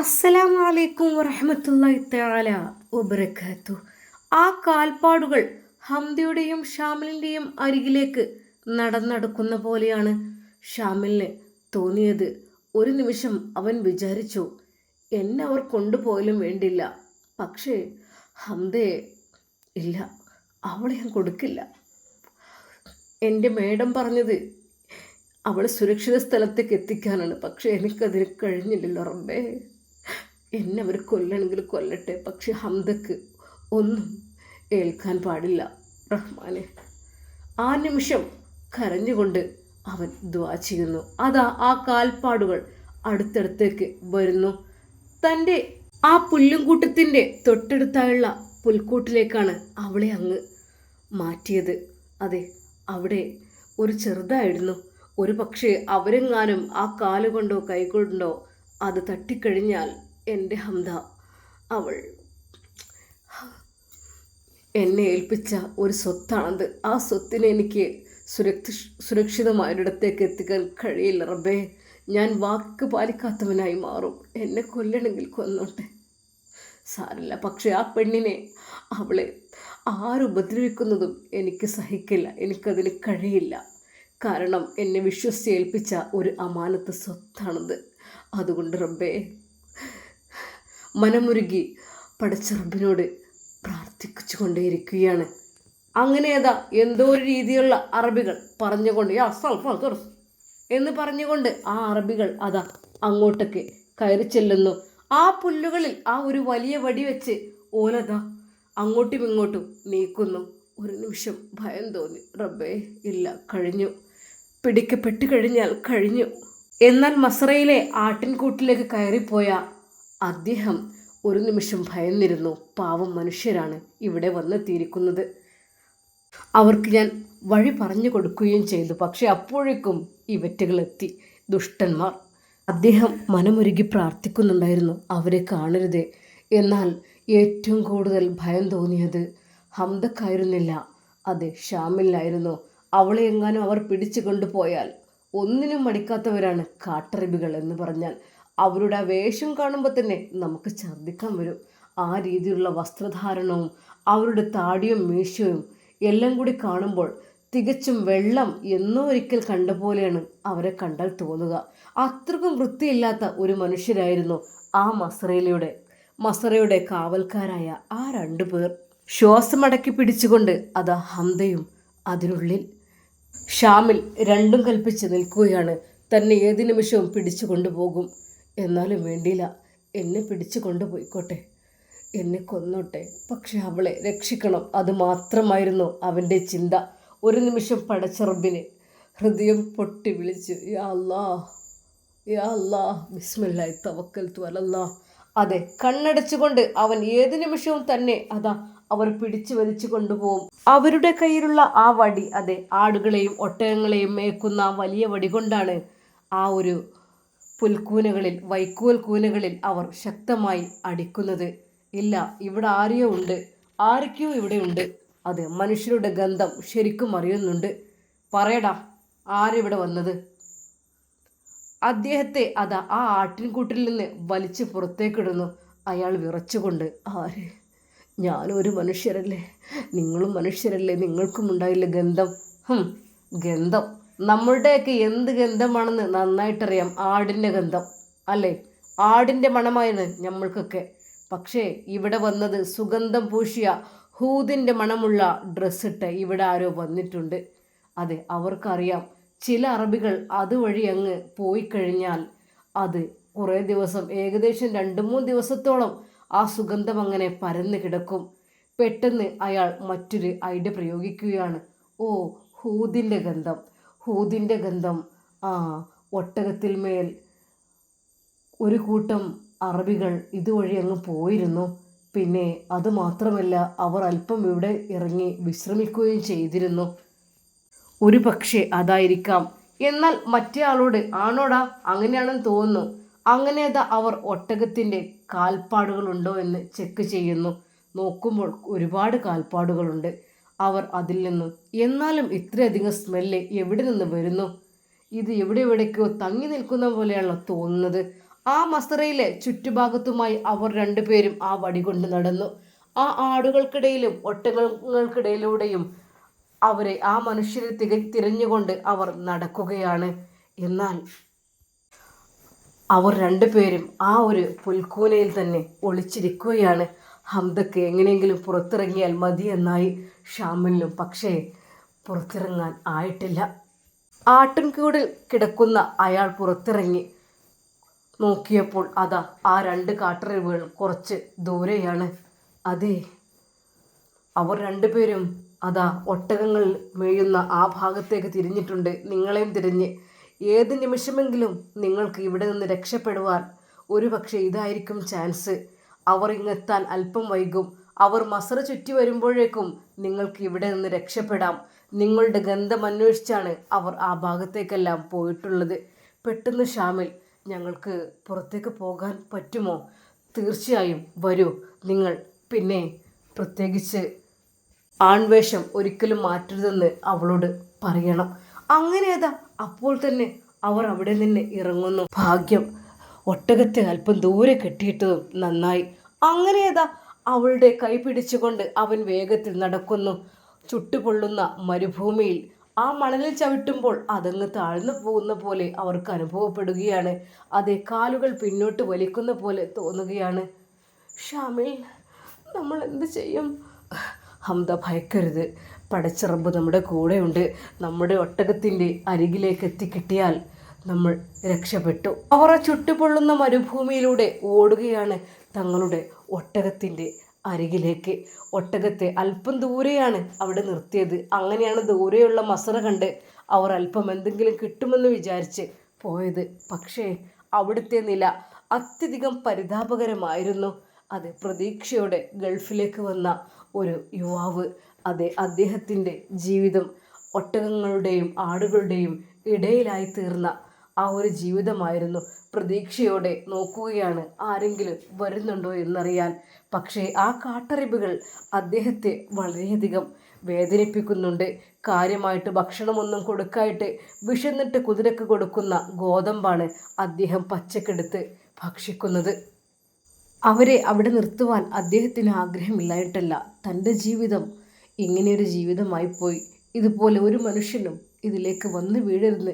അസ്സലാമു അലൈക്കും വറഹമത്തല്ലാഹി തആല വബറകാത്തു. ആ കാൽപ്പാടുകൾ ഹംദയുടെയും ഷാമിലിന്റെയും അരികിലേക്ക് നടന്നടക്കുന്ന പോലെയാണ് ഷാമിലിന് തോന്നിയത്. ഒരു നിമിഷം അവൻ വിചാരിച്ചു എന്നെ അവർ കൊണ്ടുപോയാലും വേണ്ടില്ല. പക്ഷേ ഹംദയെ ഇല്ല അവളെ ഞാൻ കൊടുക്കില്ല. എന്റെ മേഡം പറഞ്ഞത് അവൾ സുരക്ഷിത സ്ഥലത്തേക്ക് എത്തിക്കാനാണ്. പക്ഷേ എനിക്കതിന് കഴിഞ്ഞില്ലല്ലോ റബ്ബേ. എന്നെ അവർ കൊല്ലണമെങ്കിൽ കൊല്ലട്ടെ. പക്ഷെ ഹംദക്ക് ഒന്നും ഏൽക്കാൻ പാടില്ല. റഹ്മാനെ. ആ നിമിഷം കരഞ്ഞുകൊണ്ട് അവൻ ദ്വാ ചെയ്യുന്നു. അതാ ആ കാൽപ്പാടുകൾ അടുത്തടുത്തേക്ക് വരുന്നു. തന്റെ ആ പുല്ലുംകൂട്ടത്തിന്റെ തൊട്ടടുത്തായുള്ള പുൽക്കൂട്ടിലേക്കാണ് അവളെ അങ്ങ് മാറ്റിയത്. അതെ അവിടെ ഒരു ചെറുതായിരുന്നു. ഒരു പക്ഷേ അവരെങ്ങാനും ആ കാലുകൊണ്ടോ കൈകൊണ്ടോ അത് തട്ടിക്കഴിഞ്ഞാൽ എന്റെ ഹംദ അവൾ. എന്നെ ഏൽപ്പിച്ച ഒരു സ്വത്താണത്. ആ സ്വത്തിനെ എനിക്ക് സുരക്ഷ സുരക്ഷിതമായൊരിടത്തേക്ക് എത്തിക്കാൻ കഴിയില്ല റബ്ബേ. ഞാൻ വാക്ക് പാലിക്കാത്തവനായി മാറും. എന്നെ കൊല്ലണമെങ്കിൽ കൊന്നോട്ടെ. സാരല്ല പക്ഷേ ആ പെണ്ണിനെ അവളെ ആരുപദ്രവിക്കുന്നതും എനിക്ക് സഹിക്കില്ല. എനിക്കതിന് കഴിയില്ല. കാരണം എന്നെ വിശ്വസിച്ച് ഏൽപ്പിച്ച ഒരു അമാനത്ത് സ്വത്താണത്. അതുകൊണ്ട് റബ്ബേ മനമുരുകി പടച്ച റബ്ബിനോട് പ്രാർത്ഥിച്ചു കൊണ്ടേയിരിക്കുകയാണ് അങ്ങനെ ഏതാ എന്തോ ഒരു രീതിയിലുള്ള അറബികൾ പറഞ്ഞുകൊണ്ട് യാ എന്ന് പറഞ്ഞുകൊണ്ട് ആ അറബികൾ അതാ അങ്ങോട്ടൊക്കെ കയറി ചെല്ലുന്നു. ആ പുല്ലുകളിൽ ആ ഒരു വലിയ വടി വെച്ച് ഓലതാ അങ്ങോട്ടും ഇങ്ങോട്ടും നീക്കുന്നു. ഒരു നിമിഷം ഭയം തോന്നി. റബ്ബേ ഇല്ല കഴിഞ്ഞു. പിടിക്കപ്പെട്ട് കഴിഞ്ഞാൽ കഴിഞ്ഞു. എന്നാൽ മസറയിലെ ആട്ടിൻകൂട്ടിലേക്ക് കയറിപ്പോയ അദ്ദേഹം ഒരു നിമിഷം ഭയന്നിരുന്നു. പാവം മനുഷ്യരാണ് ഇവിടെ വന്നെത്തിയിരിക്കുന്നത്. അവർക്ക് ഞാൻ വഴി പറഞ്ഞു കൊടുക്കുകയും ചെയ്തു. പക്ഷെ അപ്പോഴേക്കും ഇവറ്റകൾ എത്തി ദുഷ്ടന്മാർ. അദ്ദേഹം മനമൊരുകി പ്രാർത്ഥിക്കുന്നുണ്ടായിരുന്നു. അവരെ കാണരുതേ. എന്നാൽ ഏറ്റവും കൂടുതൽ ഭയം തോന്നിയത് ഹംദക്കായിരുന്നില്ല അതെ ഷാമിലായിരുന്നു അവളെ എങ്ങാനും അവർ പിടിച്ചു കൊണ്ടുപോയാൽ ഒന്നിനും മടിക്കാത്തവരാണ് കാട്ടറബികൾ എന്ന് പറഞ്ഞാൽ അവരുടെ വേഷം കാണുമ്പോൾ തന്നെ നമുക്ക് ഛർദ്ദിക്കാൻ വരും. ആ രീതിയിലുള്ള വസ്ത്രധാരണവും അവരുടെ താടിയും മീശയും എല്ലാം കൂടി കാണുമ്പോൾ തികച്ചും വെള്ളം എന്നോ ഒരിക്കൽ കണ്ട പോലെയാണ് അവരെ കണ്ടാൽ തോന്നുക. അത്രക്കും വൃത്തിയില്ലാത്ത ഒരു മനുഷ്യരായിരുന്നു ആ മസറയിലൂടെ. മസറയുടെ കാവൽക്കാരായ ആ രണ്ടു പേർ. ശ്വാസമടക്കി പിടിച്ചുകൊണ്ട് അത് ഹന്തയും അതിനുള്ളിൽ. ഷാമിൽ രണ്ടും കൽപ്പിച്ച് നിൽക്കുകയാണ്. തന്നെ ഏത് നിമിഷവും പിടിച്ചു കൊണ്ടുപോകും. എന്നാലും വേണ്ടിയില്ല. എന്നെ പിടിച്ചു കൊണ്ടുപോയിക്കോട്ടെ. എന്നെ കൊന്നോട്ടെ. പക്ഷെ അവളെ രക്ഷിക്കണം. അത് മാത്രമായിരുന്നു അവന്റെ ചിന്ത. ഒരു നിമിഷം പടച്ചറബിന് ഹൃദയം പൊട്ടി വിളിച്ചു യാ അല്ലാ യാ അതെ കണ്ണടച്ചുകൊണ്ട് അവൻ ഏത് നിമിഷവും തന്നെ അതാ അവർ പിടിച്ചു വലിച്ചു കൊണ്ടുപോകും അവരുടെ കയ്യിലുള്ള ആ വടി അതെ ആടുകളെയും ഒട്ടകങ്ങളെയും മേക്കുന്ന വലിയ വടി കൊണ്ടാണ് ആ ഒരു പുൽക്കൂനകളിൽ വൈക്കോൽ കൂനകളിൽ അവർ ശക്തമായി അടിക്കുന്നത്. ഇല്ല ഇവിടെ ആരെയോ ഉണ്ട്. ആരൊക്കെയോ ഇവിടെ ഉണ്ട്. അതെ മനുഷ്യരുടെ ഗന്ധം ശരിക്കും അറിയുന്നുണ്ട്. പറയടാ ആരിവിടെ വന്നത്? അദ്ദേഹത്തെ അത് ആ ആട്ടിൻകൂട്ടിൽ നിന്ന് വലിച്ചു പുറത്തേക്കിടുന്നു. അയാൾ വിറച്ചുകൊണ്ട് ആര്? ഞാനൊരു മനുഷ്യരല്ലേ? നിങ്ങളും മനുഷ്യരല്ലേ? നിങ്ങൾക്കും ഉണ്ടായില്ല ഗന്ധം. ഗന്ധം. നമ്മളുടെയൊക്കെ എന്ത് ഗന്ധമാണെന്ന് നന്നായിട്ടറിയാം ആടിന്റെ ഗന്ധം അല്ലേ? ആടിന്റെ മണമായിരുന്നു നമ്മൾക്കൊക്കെ. പക്ഷേ ഇവിടെ വന്നത് സുഗന്ധം പൂശിയ ഹൂതിന്റെ മണമുള്ള ഡ്രസ്സിട്ട് ഇവിടെ ആരോ വന്നിട്ടുണ്ട്. അതെ അവർക്കറിയാം. ചില അറബികൾ അതുവഴി അങ്ങ് പോയി കഴിഞ്ഞാൽ അത് കുറേ ദിവസം ഏകദേശം രണ്ട് മൂന്ന് ദിവസത്തോളം ആ സുഗന്ധം അങ്ങനെ പരന്ന് കിടക്കും. പെട്ടെന്ന് അയാൾ മറ്റൊരു ഐഡിയ പ്രയോഗിക്കുകയാണ്. ഓ ഹൂതിന്റെ ഗന്ധം. ഹൂതിന്റെ ഗന്ധം ആ ഒട്ടകത്തിൽ മേൽ ഒരു കൂട്ടം അറബികൾ ഇതുവഴി അങ്ങ് പോയിരുന്നു. പിന്നെ അതുമാത്രമല്ല അവർ അല്പം ഇവിടെ ഇറങ്ങി വിശ്രമിക്കുകയും ചെയ്തിരുന്നു. ഒരു പക്ഷേ അതായിരിക്കാം. എന്നാൽ മറ്റേ ആളോട് ആണോടാ അങ്ങനെയാണെന്ന് തോന്നുന്നു. അങ്ങനെ അതാ അവർ ഒട്ടകത്തിന്റെ കാൽപ്പാടുകളുണ്ടോ എന്ന് ചെക്ക് ചെയ്യുന്നു. നോക്കുമ്പോൾ ഒരുപാട് കാൽപ്പാടുകളുണ്ട്. അവർ അതിൽ നിന്നും. എന്നാലും ഇത്രയധികം സ്മെല്ല് എവിടെ നിന്ന് വരുന്നു? ഇത് എവിടെ എവിടേക്കോ തങ്ങി നിൽക്കുന്ന പോലെയാണല്ലോ തോന്നുന്നത്. ആ മസറയിലെ ചുറ്റുഭാഗത്തുമായി അവർ രണ്ടുപേരും ആ വടി കൊണ്ട് നടന്നു. ആ ആടുകൾക്കിടയിലും ഒട്ടകങ്ങൾക്കിടയിലൂടെയും അവരെ ആ മനുഷ്യരെ തിക തിരഞ്ഞുകൊണ്ട് അവർ നടക്കുകയാണ്. എന്നാൽ അവർ രണ്ടുപേരും ആ ഒരു പുൽക്കൂനയിൽ തന്നെ ഒളിച്ചിരിക്കുകയാണ്. ഹംദക്ക് എങ്ങനെയെങ്കിലും പുറത്തിറങ്ങിയാൽ മതി എന്നായി ഷാമിലിനും പക്ഷേ പുറത്തിറങ്ങാൻ ആയിട്ടില്ല. ആട്ടിൻകൂടിൽ കിടക്കുന്ന അയാൾ പുറത്തിറങ്ങി. നോക്കിയപ്പോൾ അതാ ആ രണ്ട് കാട്ടറിവുകൾ കുറച്ച് ദൂരെയാണ്. അതെ അവർ രണ്ടുപേരും അതാ ഒട്ടകങ്ങൾ മേയുന്ന ആ ഭാഗത്തേക്ക് തിരിഞ്ഞിട്ടുണ്ട്. നിങ്ങളെയും തിരിഞ്ഞ് ഏത് നിമിഷമെങ്കിലും നിങ്ങൾക്ക് ഇവിടെ നിന്ന് രക്ഷപ്പെടുവാൻ ഒരു പക്ഷേ ഇതായിരിക്കും ചാൻസ്. അവർ ഇങ്ങെത്താൻ അല്പം വൈകും. അവർ മസറ ചുറ്റി വരുമ്പോഴേക്കും നിങ്ങൾക്ക് ഇവിടെ നിന്ന് രക്ഷപ്പെടാം. നിങ്ങളുടെ ഗന്ധം അന്വേഷിച്ചാണ് അവർ ആ ഭാഗത്തേക്കെല്ലാം പോയിട്ടുള്ളത്. പെട്ടെന്ന് ഷാമിൽ ഞങ്ങൾക്ക് പുറത്തേക്ക് പോകാൻ പറ്റുമോ? തീർച്ചയായും വരൂ. നിങ്ങൾ പിന്നെ പ്രത്യേകിച്ച് ആൺവേഷം ഒരിക്കലും മാറ്റരുതെന്ന് അവളോട് പറയണം. അങ്ങനെ അതാ അപ്പോൾ തന്നെ അവർ അവിടെ നിന്ന് ഇറങ്ങുന്നു. ഭാഗ്യം ഒട്ടകത്തെ അല്പം ദൂരെ കെട്ടിയിട്ട് നന്നായി. അങ്ങനെ അതാ അവളുടെ കൈ പിടിച്ചുകൊണ്ട് അവൻ വേഗത്തിൽ നടക്കുന്നു. ചുട്ടുപൊള്ളുന്ന മരുഭൂമിയിൽ ആ മണലിൽ ചവിട്ടുമ്പോൾ അതങ്ങ് താഴ്ന്നു പോകുന്ന പോലെ അവർക്ക് അനുഭവപ്പെടുകയാണ്. അതേ കാലുകൾ പിന്നോട്ട് വലിക്കുന്ന പോലെ തോന്നുകയാണ്. ഷാമിൽ നമ്മൾ എന്ത് ചെയ്യും? ഹംദ ഭയക്കരുത്. പടച്ചിറമ്പ് നമ്മുടെ കൂടെയുണ്ട്. നമ്മുടെ ഒട്ടകത്തിന്റെ അരികിലേക്ക് എത്തിക്കിട്ടിയാൽ നമ്മൾ രക്ഷപ്പെട്ടു. അവർ ചുട്ടുപൊള്ളുന്ന മരുഭൂമിയിലൂടെ ഓടുകയാണ് തങ്ങളുടെ ഒട്ടകത്തിന്റെ അരികിലേക്ക്. ഒട്ടകത്തെ അല്പം ദൂരെയാണ് അവിടെ നിർത്തിയത്. അങ്ങനെയാണ് ദൂരെയുള്ള മസറ കണ്ട് അവർ അല്പം എന്തെങ്കിലും കിട്ടുമെന്ന് വിചാരിച്ച് പോയത്. പക്ഷേ അവിടുത്തെ നില അത്യധികം പരിതാപകരമായിരുന്നു. അത് പ്രതീക്ഷയോടെ ഗൾഫിലേക്ക് വന്ന ഒരു യുവാവ് അതെ അദ്ദേഹത്തിന്റെ ജീവിതം ഒട്ടകങ്ങളുടെയും ആടുകളുടെയും ഇടയിലായി തീർന്ന ആ ഒരു ജീവിതമായിരുന്നു. പ്രതീക്ഷയോടെ നോക്കുകയാണ് ആരെങ്കിലും വരുന്നുണ്ടോ എന്നറിയാൻ. പക്ഷേ ആ കാട്ടറിവുകൾ അദ്ദേഹത്തെ വളരെയധികം വേദനിപ്പിക്കുന്നുണ്ട്. കാര്യമായിട്ട് ഭക്ഷണമൊന്നും കൊടുക്കായിട്ട് വിഷന്നിട്ട് കുതിരക്ക് കൊടുക്കുന്ന ഗോതമ്പാണ് അദ്ദേഹം പച്ചക്കെടുത്ത് ഭക്ഷിക്കുന്നത്. അവരെ അവിടെ നിർത്തുവാൻ അദ്ദേഹത്തിന് ആഗ്രഹമില്ലായിട്ടല്ല. തന്റെ ജീവിതം ഇങ്ങനെയൊരു ജീവിതമായിപ്പോയി. ഇതുപോലെ ഒരു മനുഷ്യനും ഇതിലേക്ക് വന്ന് വീഴരുത്.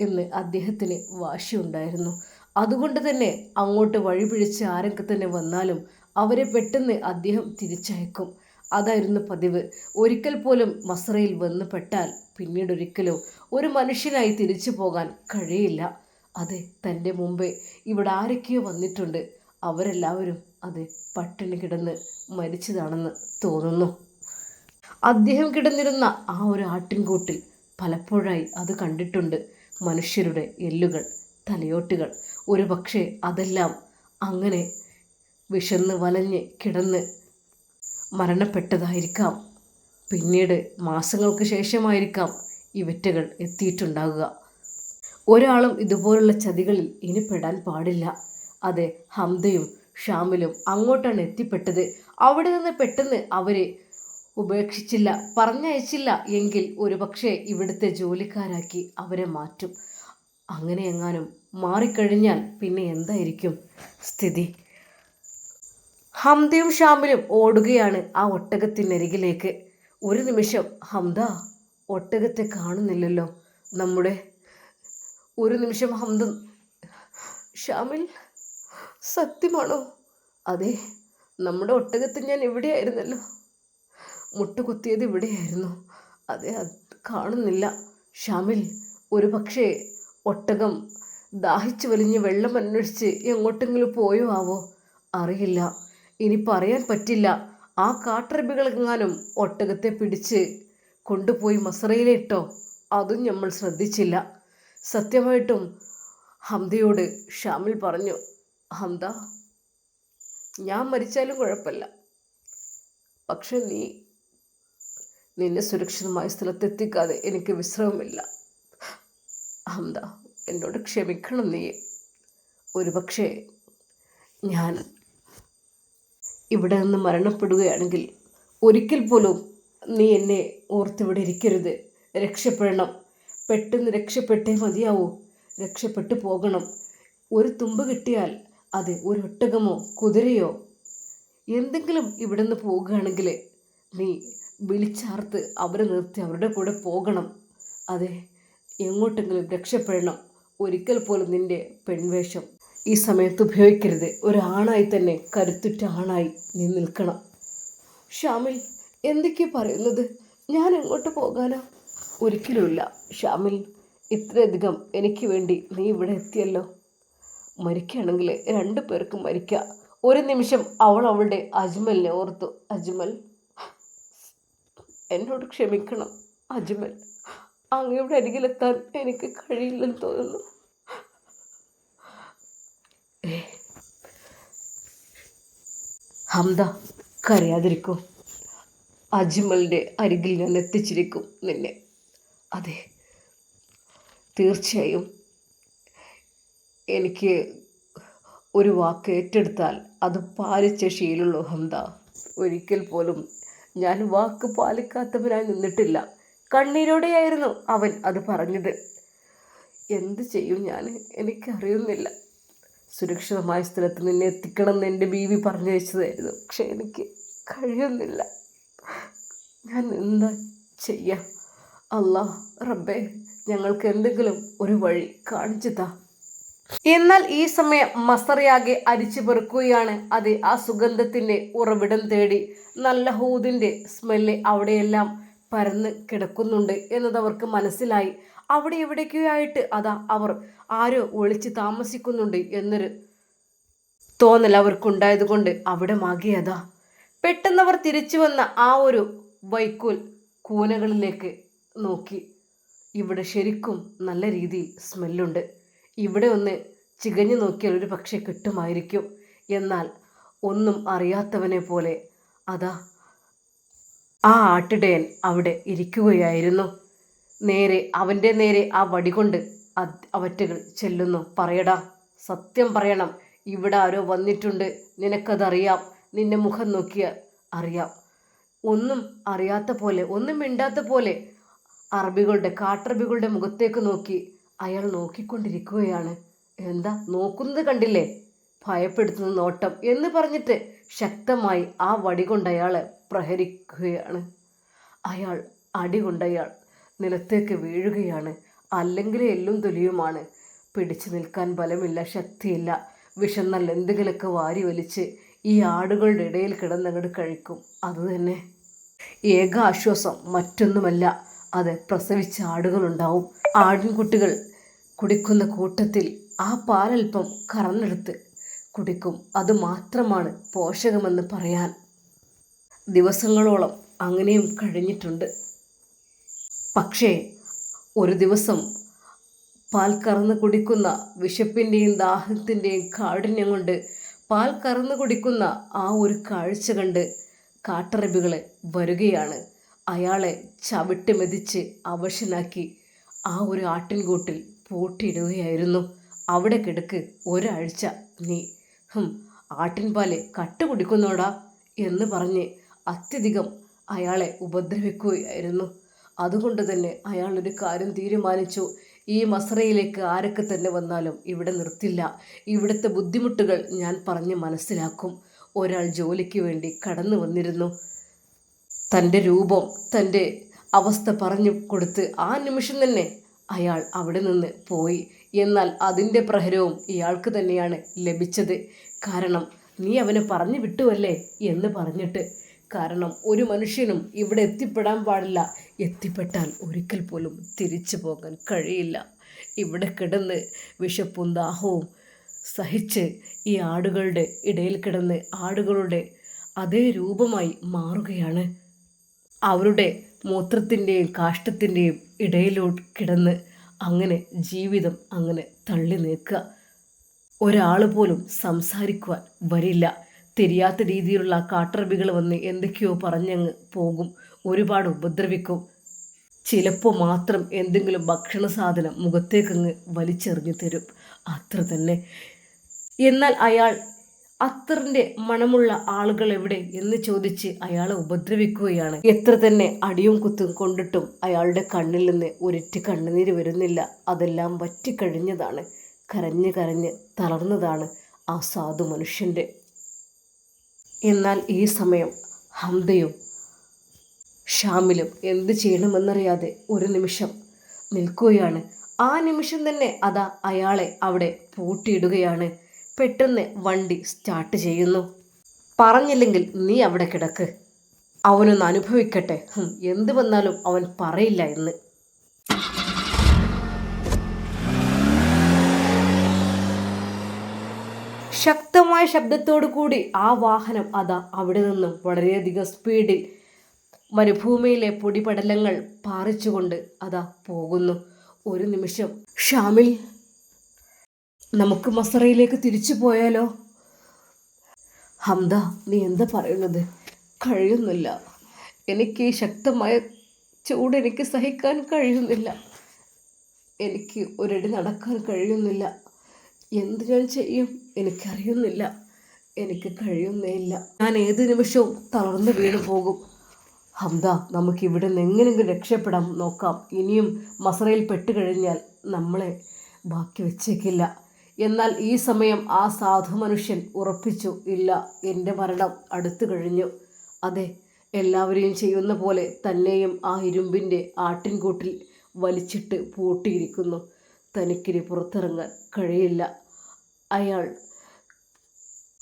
എന്ന് അദ്ദേഹത്തിന് വാശിയുണ്ടായിരുന്നു. അതുകൊണ്ട് തന്നെ അങ്ങോട്ട് വഴിപിഴിച്ച് ആരൊക്കെ തന്നെ വന്നാലും അവരെ പെട്ടെന്ന് അദ്ദേഹം തിരിച്ചയക്കും. അതായിരുന്നു പതിവ്. ഒരിക്കൽ പോലും മസറയിൽ വന്ന് പെട്ടാൽ പിന്നീടൊരിക്കലും ഒരു മനുഷ്യനായി തിരിച്ചു പോകാൻ കഴിയില്ല. അതെ തന്റെ മുമ്പേ ഇവിടെ ആരൊക്കെയോ വന്നിട്ടുണ്ട്. അവരെല്ലാവരും അത് പട്ടിണി കിടന്ന് മരിച്ചതാണെന്ന് തോന്നുന്നു. അദ്ദേഹം കിടന്നിരുന്ന ആ ഒരു ആട്ടിൻകൂട്ടിൽ പലപ്പോഴായി അത് കണ്ടിട്ടുണ്ട്. മനുഷ്യരുടെ എല്ലുകൾ തലയോട്ടുകൾ. ഒരു പക്ഷേ അതെല്ലാം അങ്ങനെ വിശന്ന് വലഞ്ഞ് കിടന്ന് മരണപ്പെട്ടതായിരിക്കാം. പിന്നീട് മാസങ്ങൾക്ക് ശേഷമായിരിക്കാം ഇവറ്റകൾ എത്തിയിട്ടുണ്ടാകുക ഒരാളും ഇതുപോലുള്ള ചതികളിൽ ഇനി പെടാൻ പാടില്ല. അതെ ഹംദയും ഷാമിലും അങ്ങോട്ടാണ് എത്തിപ്പെട്ടത്. അവിടെ നിന്ന് പെട്ടെന്ന് അവരെ ഉപേക്ഷിച്ചില്ല പറഞ്ഞയച്ചില്ല എങ്കിൽ ഒരുപക്ഷെ ഇവിടുത്തെ ജോലിക്കാരാക്കി അവരെ മാറ്റും. അങ്ങനെ എങ്ങാനും മാറിക്കഴിഞ്ഞാൽ പിന്നെ എന്തായിരിക്കും സ്ഥിതി? ഹംദയും ഷാമിലും ഓടുകയാണ് ആ ഒട്ടകത്തിനരികിലേക്ക്. ഒരു നിമിഷം ഹംദ ഒട്ടകത്തെ കാണുന്നില്ലല്ലോ നമ്മുടെ. ഒരു നിമിഷം ഹംദ ഷാമിൽ സത്യമാണോ? അതെ നമ്മുടെ ഒട്ടകത്തിൽ ഞാൻ ഇവിടെയായിരുന്നല്ലോ മുട്ടുകുത്തിയത് ഇവിടെയായിരുന്നു. അതെ അത് കാണുന്നില്ല. ഷാമിൽ ഒരു പക്ഷേ ഒട്ടകം ദാഹിച്ചു വലിഞ്ഞ് വെള്ളം അന്വേഷിച്ച് എങ്ങോട്ടെങ്കിലും പോയോ ആവോ? അറിയില്ല. ഇനി പറയാൻ പറ്റില്ല. ആ കാട്ടറബികളെങ്ങാനും ഒട്ടകത്തെ പിടിച്ച് കൊണ്ടുപോയി മസറയിലിട്ടോ? അതും നമ്മൾ ശ്രദ്ധിച്ചില്ല. സത്യമായിട്ടും ഹംദയോട് ഷാമിൽ പറഞ്ഞു ഹംദ ഞാൻ മരിച്ചാലും കുഴപ്പമില്ല. പക്ഷെ നീ നിന്നെ സുരക്ഷിതമായ സ്ഥലത്തെത്തിക്കാതെ എനിക്ക് വിശ്രമമില്ല. അഹമ്മദ എന്നോട് ക്ഷമിക്കണം നീ. ഒരുപക്ഷെ ഞാൻ ഇവിടെ നിന്ന് മരണപ്പെടുകയാണെങ്കിൽ ഒരിക്കൽ പോലും നീ എന്നെ ഓർത്തിവിടെ ഇരിക്കരുത് രക്ഷപ്പെടണം. പെട്ടെന്ന് രക്ഷപ്പെട്ടേ മതിയാവൂ. രക്ഷപ്പെട്ടു പോകണം. ഒരു തുമ്പ് കിട്ടിയാൽ അത് ഒരു ഒട്ടകമോ കുതിരയോ? എന്തെങ്കിലും ഇവിടെ നിന്ന് പോകുകയാണെങ്കിൽ നീ വിളിച്ചാർത്ത് അവരെ നിർത്തി അവരുടെ കൂടെ പോകണം. അതെ എങ്ങോട്ടെങ്കിലും രക്ഷപ്പെടണം. ഒരിക്കൽ പോലും നിന്റെ പെൺവേഷം ഈ സമയത്ത് ഉപയോഗിക്കരുത്. ഒരാണായി തന്നെ കരുത്തുറ്റ ആണായി നീ നിൽക്കണം. ഷാമിൽ എന്തൊക്കെയാ പറയുന്നത്? ഞാൻ എങ്ങോട്ട് പോകാനാ? ഒരിക്കലുമില്ല. ഷാമിൽ ഇത്രയധികം എനിക്ക് വേണ്ടി നീ ഇവിടെ എത്തിയല്ലോ. മരിക്കുകയാണെങ്കിൽ രണ്ടു പേർക്കും മരിക്കുക ഒരു നിമിഷം അവൾ അവളുടെ അജ്മലിനെ ഓർത്തു. അജ്മൽ എന്നോട് ക്ഷമിക്കണം അജ്മൽ. അങ്ങയുടെ അരികിലെത്താൻ എനിക്ക് കഴിയില്ലെന്ന് തോന്നുന്നു. ഹംദ കരയാതിരിക്കും. അജ്മലിന്റെ അരികിൽ ഞാൻ എത്തിച്ചിരിക്കും നിന്നെ. അതെ തീർച്ചയായും. എനിക്ക് ഒരു വാക്ക് ഏറ്റെടുത്താൽ അത് പാലിച്ച ശീലമുള്ളൂ ഹംദ. ഒരിക്കൽ പോലും ഞാൻ വാക്ക് പാലിക്കാത്തവനായി നിന്നിട്ടില്ല. കണ്ണീരോടെയായിരുന്നു അവൻ അത് പറഞ്ഞത്. എന്ത് ചെയ്യും ഞാൻ? എനിക്കറിയുന്നില്ല. സുരക്ഷിതമായ സ്ഥലത്ത് നിന്നെ എത്തിക്കണമെന്ന് എന്റെ ബീവി പറഞ്ഞു വെച്ചതായിരുന്നു. പക്ഷെ എനിക്ക് കഴിയുന്നില്ല. ഞാൻ എന്താ ചെയ്യാം? അല്ല റബ്ബേ ഞങ്ങൾക്ക് എന്തെങ്കിലും ഒരു വഴി കാണിച്ചു താ. എന്നാൽ ഈ സമയം മസറിയാകെ അരിച്ചു പെറുക്കുകയാണ്. അത് ആ സുഗന്ധത്തിന്റെ ഉറവിടം തേടി നല്ല ഹൂതിന്റെ സ്മെല്ല് അവിടെയെല്ലാം പരന്ന് കിടക്കുന്നുണ്ട് എന്നത് അവർക്ക് മനസ്സിലായി. അവിടെ എവിടേക്കായിട്ട് അതാ അവർ ആരോ ഒളിച്ച് താമസിക്കുന്നുണ്ട് എന്നൊരു തോന്നൽ അവർക്കുണ്ടായതുകൊണ്ട് അവിടെ മാകിയതാ പെട്ടെന്ന് അവർ തിരിച്ചു വന്ന ആ ഒരു വൈക്കോൽ കൂനകളിലേക്ക് നോക്കി. ഇവിടെ ശരിക്കും നല്ല രീതിയിൽ സ്മെല്ലുണ്ട്. ഇവിടെ ഒന്ന് ചികഞ്ഞു നോക്കിയാൽ ഒരു പക്ഷേ കിട്ടുമായിരിക്കും. എന്നാൽ ഒന്നും അറിയാത്തവനെ പോലെ അതാ ആ ആട്ടിടയൻ അവിടെ ഇരിക്കുകയായിരുന്നു. നേരെ അവന്റെ നേരെ ആ വടികൊണ്ട് അവറ്റകൾ ചെല്ലുന്നു. പറയടാ സത്യം പറയണം. ഇവിടെ ആരോ വന്നിട്ടുണ്ട്. നിനക്കതറിയാം. നിന്നെ മുഖം നോക്കിയാൽ അറിയാം. ഒന്നും അറിയാത്ത പോലെ ഒന്നും മിണ്ടാത്ത പോലെ അറബികളുടെ കാട്ടറബികളുടെ മുഖത്തേക്ക് നോക്കി അയാൾ നോക്കിക്കൊണ്ടിരിക്കുകയാണ്. എന്താ നോക്കുന്നത് കണ്ടില്ലേ? ഭയപ്പെടുത്തുന്ന നോട്ടം എന്ന് പറഞ്ഞിട്ട് ശക്തമായി ആ വടി കൊണ്ട് അയാളെ പ്രഹരിക്കുകയാണ്. അയാൾ അടി കൊണ്ടയാൾ നിലത്തേക്ക് വീഴുകയാണ്. അല്ലെങ്കിൽ എല്ലും തൊലിയുമാണ്. പിടിച്ചു നിൽക്കാൻ ബലമില്ല ശക്തിയില്ല. വിഷന്നാൽ എന്തെങ്കിലുമൊക്കെ വാരി വലിച്ച് ഈ ആടുകളുടെ ഇടയിൽ കിടന്നങ്ങട് കഴിക്കും. അതുതന്നെ ഏക ആശ്വാസം മറ്റൊന്നുമല്ല. അത് പ്രസവിച്ച ആടുകളുണ്ടാവും. ആടിൻകുട്ടികൾ കുടിക്കുന്ന കൂട്ടത്തിൽ ആ പാലൽപ്പം കറന്നെടുത്ത് കുടിക്കും. അതുമാത്രമാണ് പോഷകമെന്ന് പറയാൻ. ദിവസങ്ങളോളം അങ്ങനെയും കഴിഞ്ഞിട്ടുണ്ട്. പക്ഷേ ഒരു ദിവസം പാൽ കറന്ന് കുടിക്കുന്ന വിശപ്പിന്റെയും ദാഹത്തിന്റെയും കാഠിന്യം കൊണ്ട് പാൽ കറന്ന് കുടിക്കുന്ന ആ ഒരു കാഴ്ച കണ്ട് കാട്ടറബികൾ വരികയാണ്. അയാളെ ചവിട്ടി മെതിച്ച് അവശനാക്കി ആ ഒരു ആട്ടിൻകൂട്ടിൽ പൂട്ടിയിടുകയായിരുന്നു. അവിടെ കിടക്ക് ഒരാഴ്ച. നീ ഹും ആട്ടിൻപാൽ കട്ട് കുടിക്കുന്നോടാ എന്ന് പറഞ്ഞ് അത്യധികം അയാളെ ഉപദ്രവിക്കുകയായിരുന്നു. അതുകൊണ്ട് തന്നെ അയാൾ ഒരു കാര്യം തീരുമാനിച്ചു. ഈ മസറയിലേക്ക് ആരൊക്കെ തന്നെ വന്നാലും ഇവിടെ നിർത്തില്ല. ഇവിടുത്തെ ബുദ്ധിമുട്ടുകൾ ഞാൻ പറഞ്ഞ് മനസ്സിലാക്കും. ഒരാൾ ജോലിക്ക് വേണ്ടി കടന്നു വന്നിരുന്നു. തന്റെ രൂപം തന്റെ അവസ്ഥ പറഞ്ഞു കൊടുത്ത് ആ നിമിഷം തന്നെ അയാൾ അവിടെ നിന്ന് പോയി. എന്നാൽ അതിന്റെ പ്രഹരവും ഇയാൾക്ക് തന്നെയാണ് ലഭിച്ചത്. കാരണം നീ അവനെ പറഞ്ഞു വിട്ടുവല്ലേ? എന്ന് പറഞ്ഞിട്ട്. കാരണം ഒരു മനുഷ്യനും ഇവിടെ എത്തിപ്പെടാൻ പാടില്ല. എത്തിപ്പെട്ടാൽ ഒരിക്കൽ പോലും തിരിച്ചു പോകാൻ കഴിയില്ല. ഇവിടെ കിടന്ന് വിശപ്പും ദാഹവും സഹിച്ച് ഈ ആടുകളുടെ ഇടയിൽ കിടന്ന് ആടുകളുടെ അതേ രൂപമായി മാറുകയാണ്. അവരുടെ മൂത്രത്തിന്റെയും കാഷ്ടത്തിന്റെയും ഇടയിലോട്ട് കിടന്ന് അങ്ങനെ ജീവിതം അങ്ങനെ തള്ളി നീക്കുക. ഒരാൾ പോലും സംസാരിക്കുവാൻ വരില്ല. തിരിയാത്ത രീതിയിലുള്ള കാട്ടറബികൾ വന്ന് എന്തൊക്കെയോ പറഞ്ഞങ്ങ് പോകും. ഒരുപാട് ഉപദ്രവിക്കും. ചിലപ്പോൾ മാത്രം എന്തെങ്കിലും ഭക്ഷണ സാധനം മുഖത്തേക്കങ്ങ് വലിച്ചെറിഞ്ഞു തരും. അത്ര തന്നെ. എന്നാൽ അയാൾ അത്തറിന്റെ മണമുള്ള ആളുകൾ എവിടെ എന്ന് ചോദിച്ച് അയാളെ ഉപദ്രവിക്കുകയാണ്. എത്ര തന്നെ അടിയും കുത്തും കൊണ്ടിട്ടും അയാളുടെ കണ്ണിൽ നിന്ന് ഒരിറ്റ് കണ്ണുനീര് വരുന്നില്ല. അതെല്ലാം വറ്റിക്കഴിഞ്ഞതാണ്. കരഞ്ഞ് കരഞ്ഞ് തളർന്നതാണ് ആ സാധു മനുഷ്യന്റെ എന്നാൽ ഈ സമയം ഹംദയും ഷാമിലും എന്ത് ചെയ്യണമെന്നറിയാതെ ഒരു നിമിഷം നിൽക്കുകയാണ്. ആ നിമിഷം തന്നെ അതാ അയാളെ അവിടെ പൂട്ടിയിടുകയാണ്. പെട്ടെന്ന് വണ്ടി സ്റ്റാർട്ട് ചെയ്യുന്നു. പറഞ്ഞില്ലെങ്കിൽ നീ അവിടെ കിടക്ക്. അവനൊന്ന് അനുഭവിക്കട്ടെ. എന്ത് വന്നാലും അവൻ പറയില്ല എന്ന് ശക്തമായ ശബ്ദത്തോടു കൂടി ആ വാഹനം അതാ അവിടെ നിന്നും വളരെയധികം സ്പീഡിൽ മരുഭൂമിയിലെ പൊടിപടലങ്ങൾ പാറിച്ചുകൊണ്ട് അതാ പോകുന്നു. ഒരു നിമിഷം. ഷാമിൽ നമുക്ക് മസറയിലേക്ക് തിരിച്ചു പോയാലോ? ഹംദ നീ എന്താ പറയുന്നത്? കഴിയുന്നില്ല. എനിക്ക് ഈ ശക്തമായ ചൂട് എനിക്ക് സഹിക്കാൻ കഴിയുന്നില്ല. എനിക്ക് ഒരടി നടക്കാൻ കഴിയുന്നില്ല. എന്ത് ഞാൻ ചെയ്യും എനിക്കറിയുന്നില്ല. എനിക്ക് കഴിയുന്നേയില്ല ഞാൻ ഏത് നിമിഷവും തളർന്നു വീണു പോകും. ഹംദ നമുക്ക് ഇവിടെ നിന്ന് എങ്ങനെയെങ്കിലും രക്ഷപ്പെടാം. നോക്കാം. ഇനിയും മസറയിൽ പെട്ടുകഴിഞ്ഞാൽ നമ്മളെ ബാക്കി വെച്ചേക്കില്ല. എന്നാൽ ഈ സമയം ആ സാധു മനുഷ്യൻ ഉറപ്പിച്ചു ഇല്ല എന്റെ മരണം അടുത്തു കഴിഞ്ഞു. അതെ എല്ലാവരെയും ചെയ്യുന്ന പോലെ തന്നെയും ആ ഇരുമ്പിന്റെ ആട്ടിൻകൂട്ടിൽ വലിച്ചിട്ട് പൂട്ടിയിരിക്കുന്നു. തനിക്കിനി പുറത്തിറങ്ങാൻ കഴിയില്ല. അയാൾ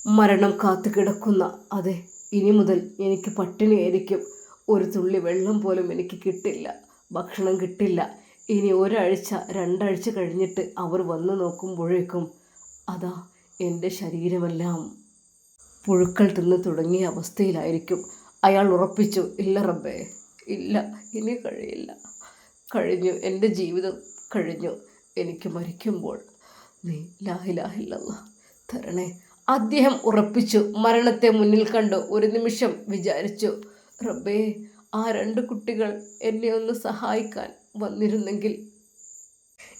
മരണം കാത്തു കിടക്കുന്ന അതെ ഇനി മുതൽ എനിക്ക് പട്ടിണിയായിരിക്കും. ഒരു തുള്ളി വെള്ളം പോലും എനിക്ക് കിട്ടില്ല. ഭക്ഷണം കിട്ടില്ല. ഇനി ഒരാഴ്ച രണ്ടാഴ്ച കഴിഞ്ഞിട്ട് അവർ വന്നു നോക്കുമ്പോഴേക്കും അതാ എന്റെ ശരീരമെല്ലാം. പുഴുക്കൾ തിന്ന് തുടങ്ങിയ അവസ്ഥയിലായിരിക്കും. അയാൾ ഉറപ്പിച്ചു ഇല്ല റബ്ബേ ഇല്ല ഇനി കഴിയില്ല. കഴിഞ്ഞു എന്റെ ജീവിതം കഴിഞ്ഞു. എനിക്ക് മരിക്കുമ്പോൾ നീ ലാഹിലാഹില്ലല്ല തരണേ. അദ്ദേഹം ഉറപ്പിച്ചു മരണത്തെ മുന്നിൽ കണ്ടു ഒരു നിമിഷം വിചാരിച്ചു റബ്ബേ ആ രണ്ട് കുട്ടികൾ എന്നെ ഒന്ന് സഹായിക്കാൻ വന്നിരുന്നെങ്കിൽ.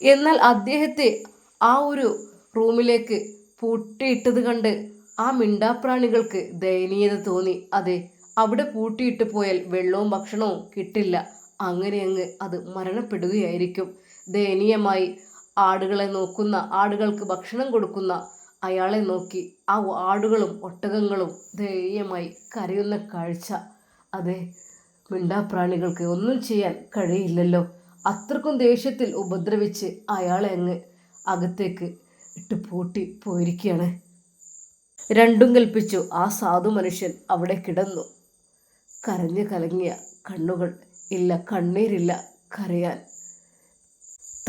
എന്നാൽ അദ്ദേഹത്തെ ആ ഒരു റൂമിലേക്ക് പൂട്ടിയിട്ടത് കണ്ട് ആ മിണ്ടാപ്രാണികൾക്ക് ദയനീയത തോന്നി. അതെ അവിടെ പൂട്ടിയിട്ട് പോയാൽ വെള്ളവും ഭക്ഷണവും കിട്ടില്ല. അങ്ങനെ അങ്ങ് അത് മരണപ്പെടുകയായിരിക്കും. ദയനീയമായി ആടുകളെ നോക്കുന്ന ആടുകൾക്ക് ഭക്ഷണം കൊടുക്കുന്ന അയാളെ നോക്കി ആ ആടുകളും ഒട്ടകങ്ങളും ദയനീയമായി കരയുന്ന കാഴ്ച. അതെ മിണ്ടാപ്രാണികൾക്ക് ഒന്നും ചെയ്യാൻ കഴിയില്ലല്ലോ. അത്രക്കും ദേഷ്യത്തിൽ ഉപദ്രവിച്ച് അയാളെ അങ്ങ് അകത്തേക്ക് ഇട്ട് പൂട്ടി പോയിരിക്കുകയാണ്. രണ്ടും കൽപ്പിച്ചു ആ സാധു മനുഷ്യൻ അവിടെ കിടന്നു. കരഞ്ഞു കലങ്ങിയ കണ്ണുകൾ ഇല്ല കണ്ണീരില്ല കരയാൻ.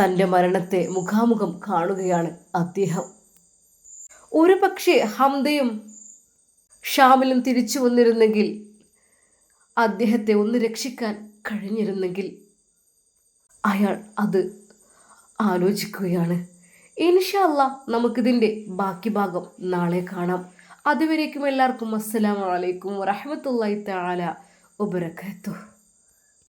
തന്റെ മരണത്തെ മുഖാമുഖം കാണുകയാണ് അദ്ദേഹം. ഒരു പക്ഷേ ഹംദയും ഷാമിലും തിരിച്ചു വന്നിരുന്നെങ്കിൽ അദ്ദേഹത്തെ ഒന്ന് രക്ഷിക്കാൻ കഴിഞ്ഞിരുന്നെങ്കിൽ അയാൾ അത് ആലോചിക്കുകയാണ്. ഇൻഷല്ല നമുക്കിതിന്റെ ബാക്കി ഭാഗം നാളെ കാണാം. അതുവരേക്കും എല്ലാവർക്കും അസ്സലാമു അലൈക്കും വറഹമത്തല്ലാഹി തആല വബറകാതുഹു.